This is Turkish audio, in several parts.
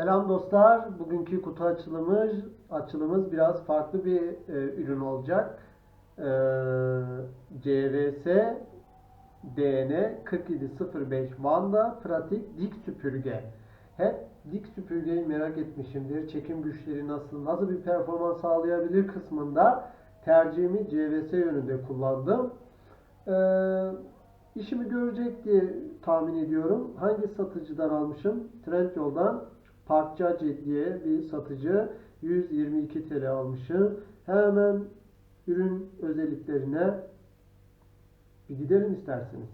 Selam dostlar. Bugünkü kutu açılımız açılımız biraz farklı bir e, ürün olacak. E, CVS DN 4705 Vanda pratik dik süpürge. Hep dik süpürgeyi merak etmişimdir. Çekim güçleri nasıl, nasıl bir performans sağlayabilir kısmında tercihimi CVS yönünde kullandım. Ee, işimi görecek diye tahmin ediyorum. Hangi satıcıdan almışım? Trendyol'dan Parkçacı diye bir satıcı 122 TL almışım. Hemen ürün özelliklerine bir gidelim isterseniz.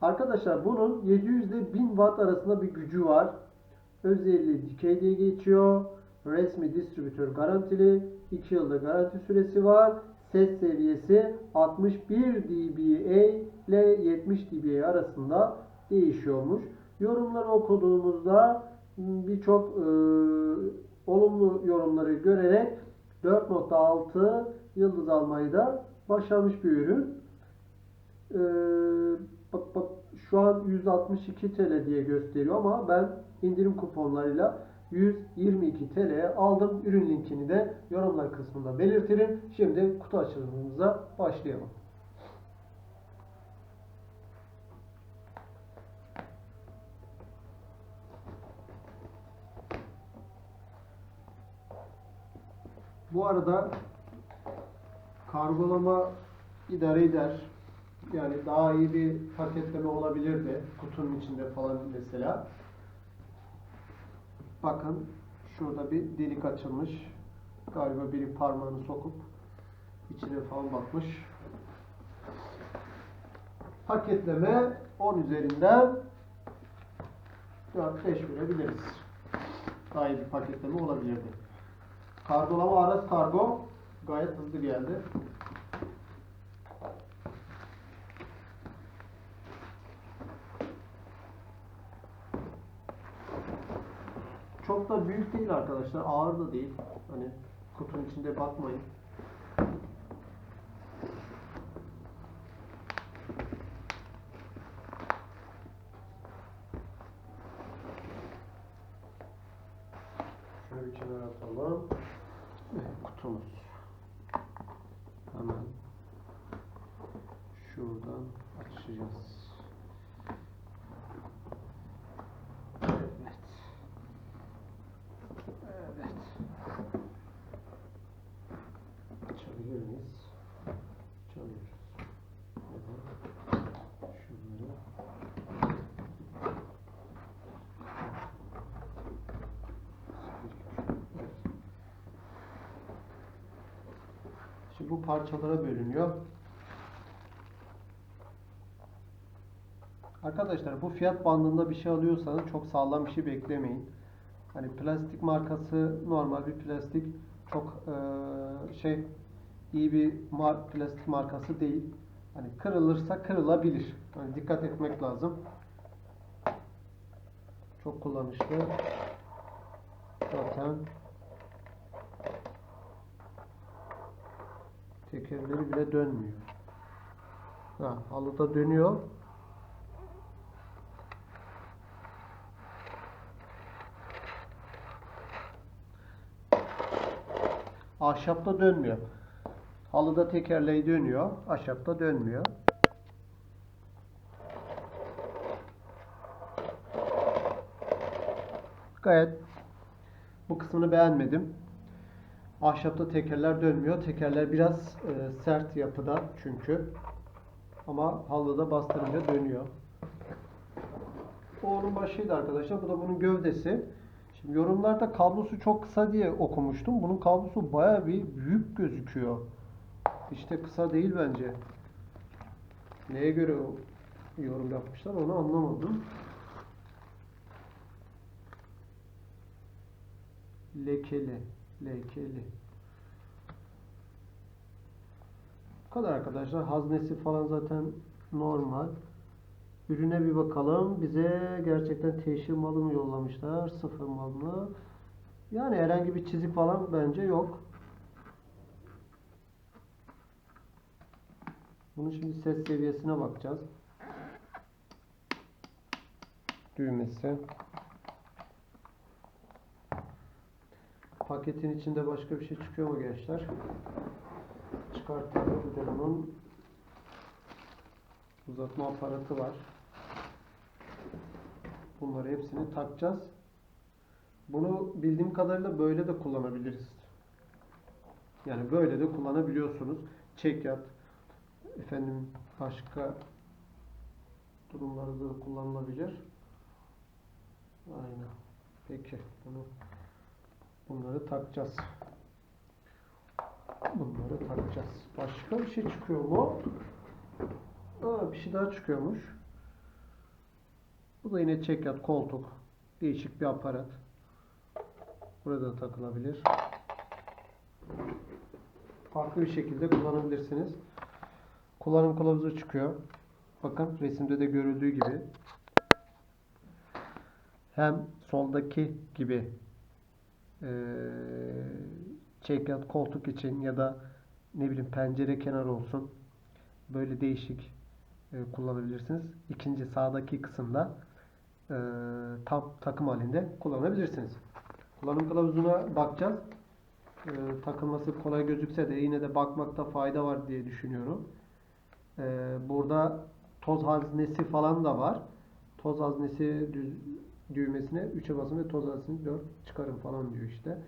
Arkadaşlar bunun 700 ile 1000 watt arasında bir gücü var. Özelliği dikey diye geçiyor. Resmi distribütör garantili. 2 yılda garanti süresi var. Ses seviyesi 61 dBA ile 70 dBA arasında değişiyormuş. Yorumları okuduğumuzda birçok e, olumlu yorumları görerek 4.6 yıldız almayı da başarmış bir ürün. E, bak, bak, şu an 162 TL diye gösteriyor ama ben indirim kuponlarıyla 122 TL'ye aldım. Ürün linkini de yorumlar kısmında belirtirim. Şimdi kutu açılımımıza başlayalım. Bu arada kargolama idare eder. Yani daha iyi bir paketleme olabilirdi. Kutunun içinde falan mesela. Bakın şurada bir delik açılmış. Galiba biri parmağını sokup içine falan bakmış. Paketleme 10 üzerinden 4-5 verebiliriz. Daha iyi bir paketleme olabilirdi. Kargolama Aras Kargo gayet hızlı geldi. Çok da büyük değil arkadaşlar. Ağır da değil. Hani kutunun içinde bakmayın. Şöyle bir kenara atalım. Evet, kutumuz. Hemen şuradan açacağız. Evet. Evet. Açabilir miyiz? Açamıyoruz. Neden? Şunları Evet. Şimdi bu parçalara bölünüyor. Arkadaşlar bu fiyat bandında bir şey alıyorsanız çok sağlam bir şey beklemeyin. Hani plastik markası normal bir plastik çok eee, şey iyi bir mar plastik markası değil. Hani kırılırsa kırılabilir. Hani dikkat etmek lazım. Çok kullanışlı. Zaten tekerleri bile dönmüyor. Ha, halıda dönüyor. Ahşapta dönmüyor. Halıda tekerleği dönüyor. Ahşapta dönmüyor. Gayet bu kısmını beğenmedim. Ahşapta tekerler dönmüyor. Tekerler biraz e, sert yapıda çünkü. Ama halıda bastırınca dönüyor. Bu onun başıydı arkadaşlar. Bu da bunun gövdesi. Şimdi yorumlarda kablosu çok kısa diye okumuştum. Bunun kablosu baya bir büyük gözüküyor. İşte kısa değil bence. Neye göre yorum yapmışlar onu anlamadım. Lekeli. Lekeli. Bu kadar arkadaşlar. Haznesi falan zaten normal. Ürüne bir bakalım. Bize gerçekten teşhir malı mı yollamışlar? Sıfır mal mı? Yani herhangi bir çizik falan bence yok. Bunun şimdi ses seviyesine bakacağız. düğmesi. Paketin içinde başka bir şey çıkıyor mu gençler? Çıkartalım. Bir de bunun uzatma aparatı var. Bunları hepsini takacağız. Bunu bildiğim kadarıyla böyle de kullanabiliriz. Yani böyle de kullanabiliyorsunuz. Çekyat, efendim başka durumlarda da kullanılabilir. Aynen. Peki. Bunu bunları takacağız. Bunları takacağız. Başka bir şey çıkıyor mu? Aa, bir şey daha çıkıyormuş. Bu da yine çekyat koltuk. Değişik bir aparat. Burada takılabilir. Farklı bir şekilde kullanabilirsiniz. Kullanım kılavuzu çıkıyor. Bakın resimde de görüldüğü gibi. Hem soldaki gibi eee çekyat koltuk için ya da ne bileyim pencere kenarı olsun. Böyle değişik e, kullanabilirsiniz. İkinci sağdaki kısımda e, tam takım halinde kullanabilirsiniz. Kullanım kılavuzuna bakacağız. E, takılması kolay gözükse de yine de bakmakta fayda var diye düşünüyorum. E, burada toz haznesi falan da var. Toz haznesi düz, düğmesine 3'e basın ve toz haznesini 4 çıkarın falan diyor işte.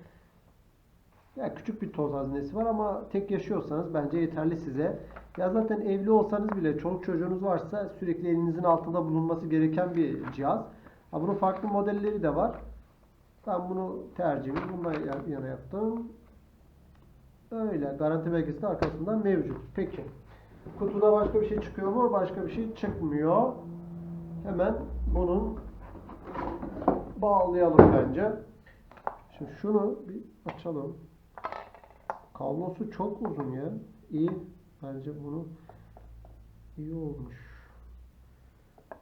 Ya küçük bir toz haznesi var ama tek yaşıyorsanız bence yeterli size. Ya zaten evli olsanız bile çoluk çocuğunuz varsa sürekli elinizin altında bulunması gereken bir cihaz. Ha, bunun farklı modelleri de var. Ben bunu tercihimi bundan ya- yana yaptım. Öyle. Garanti belgesi de arkasında mevcut. Peki. Kutuda başka bir şey çıkıyor mu? Başka bir şey çıkmıyor. Hemen bunun bağlayalım bence. Şimdi şunu bir açalım. Kablosu çok uzun ya. İyi. Bence bunu iyi olmuş.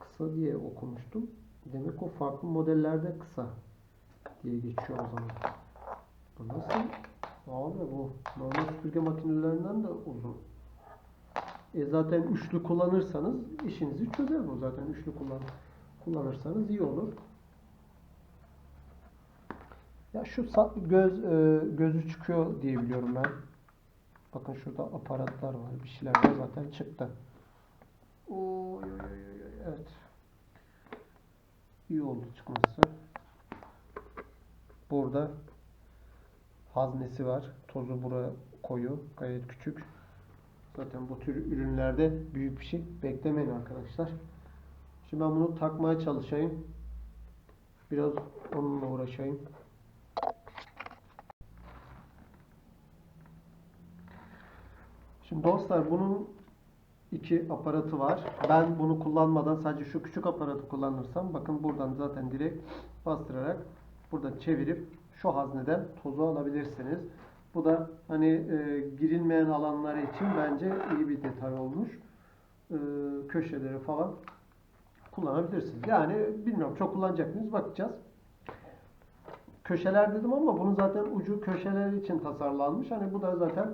Kısa diye okumuştum. Demek o farklı modellerde kısa diye geçiyor o zaman. Bu nasıl? Abi bu normal süpürge makinelerinden de uzun. E zaten üçlü kullanırsanız işinizi çözer bu zaten üçlü kullan kullanırsanız iyi olur. Ya şu göz e, gözü çıkıyor diye biliyorum ben. Bakın şurada aparatlar var, bir şeyler var zaten çıktı. Oy, oy, oy, evet. İyi oldu çıkması. Burada haznesi var. Tozu buraya koyu. Gayet küçük. Zaten bu tür ürünlerde büyük bir şey beklemeyin arkadaşlar. Şimdi ben bunu takmaya çalışayım. Biraz onunla uğraşayım. Şimdi dostlar bunun iki aparatı var. Ben bunu kullanmadan sadece şu küçük aparatı kullanırsam bakın buradan zaten direkt bastırarak burada çevirip şu hazneden tozu alabilirsiniz. Bu da hani e, girilmeyen alanları için bence iyi bir detay olmuş. E, köşeleri falan kullanabilirsiniz. Yani bilmiyorum çok kullanacak mıyız bakacağız. Köşeler dedim ama bunun zaten ucu köşeler için tasarlanmış. Hani bu da zaten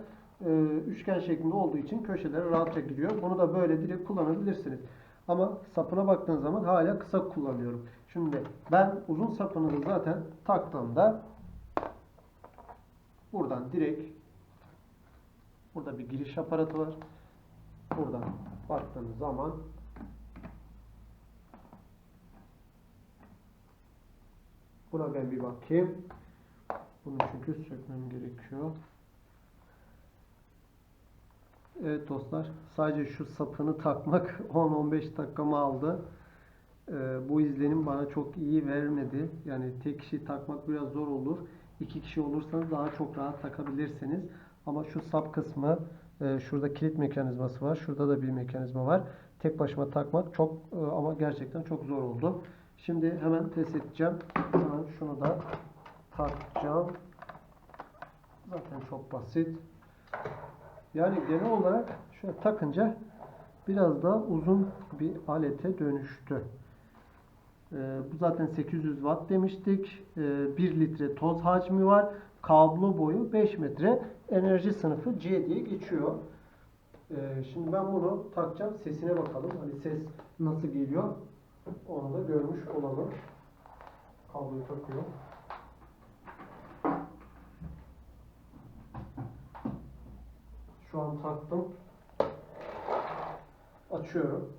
e, üçgen şeklinde olduğu için köşelere rahatça giriyor. Bunu da böyle direkt kullanabilirsiniz. Ama sapına baktığın zaman hala kısa kullanıyorum. Şimdi ben uzun sapını da zaten taktığımda buradan direkt burada bir giriş aparatı var. Buradan baktığınız zaman buna ben bir bakayım. Bunu çünkü sökmem gerekiyor. Evet dostlar, sadece şu sapını takmak 10-15 dakikamı aldı. Ee, bu izlenim bana çok iyi vermedi. Yani tek kişi takmak biraz zor olur. İki kişi olursanız daha çok rahat takabilirsiniz. Ama şu sap kısmı, e, şurada kilit mekanizması var. Şurada da bir mekanizma var. Tek başıma takmak çok e, ama gerçekten çok zor oldu. Şimdi hemen test edeceğim. Hemen şunu da takacağım. Zaten çok basit. Yani genel olarak şöyle takınca biraz daha uzun bir alete dönüştü. Ee, bu zaten 800 watt demiştik. Ee, 1 litre toz hacmi var. Kablo boyu 5 metre. Enerji sınıfı C diye geçiyor. Ee, şimdi ben bunu takacağım. Sesine bakalım. Hani ses nasıl geliyor. Onu da görmüş olalım. Kabloyu takıyor. Şu an taktım. Açıyorum.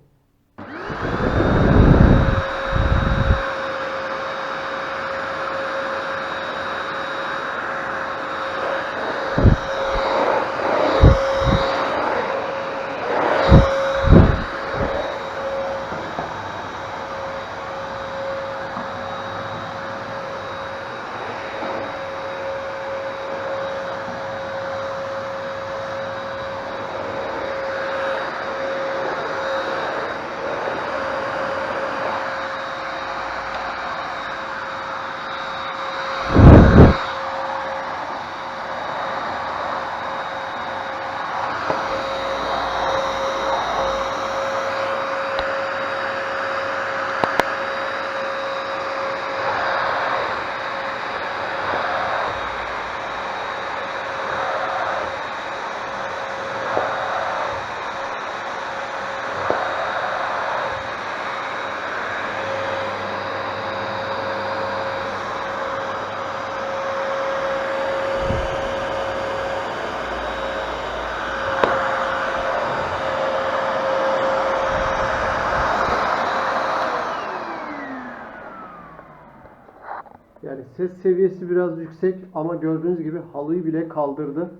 Yani ses seviyesi biraz yüksek ama gördüğünüz gibi halıyı bile kaldırdı.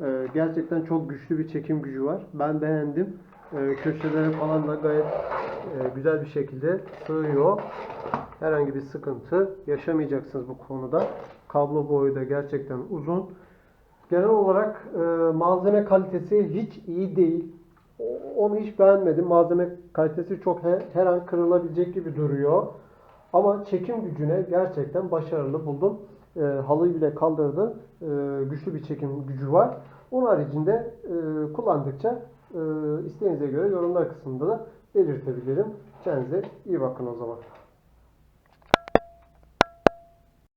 Ee, gerçekten çok güçlü bir çekim gücü var. Ben beğendim. Ee, köşelere falan da gayet e, güzel bir şekilde sığıyor. Herhangi bir sıkıntı yaşamayacaksınız bu konuda. Kablo boyu da gerçekten uzun. Genel olarak e, malzeme kalitesi hiç iyi değil. Onu hiç beğenmedim. Malzeme kalitesi çok her, her an kırılabilecek gibi duruyor. Ama çekim gücüne gerçekten başarılı buldum. E, halıyı bile kaldırdı. E, güçlü bir çekim gücü var. Onun haricinde e, kullandıkça e, isteğinize göre yorumlar kısmında da belirtebilirim. Kendinize iyi bakın o zaman.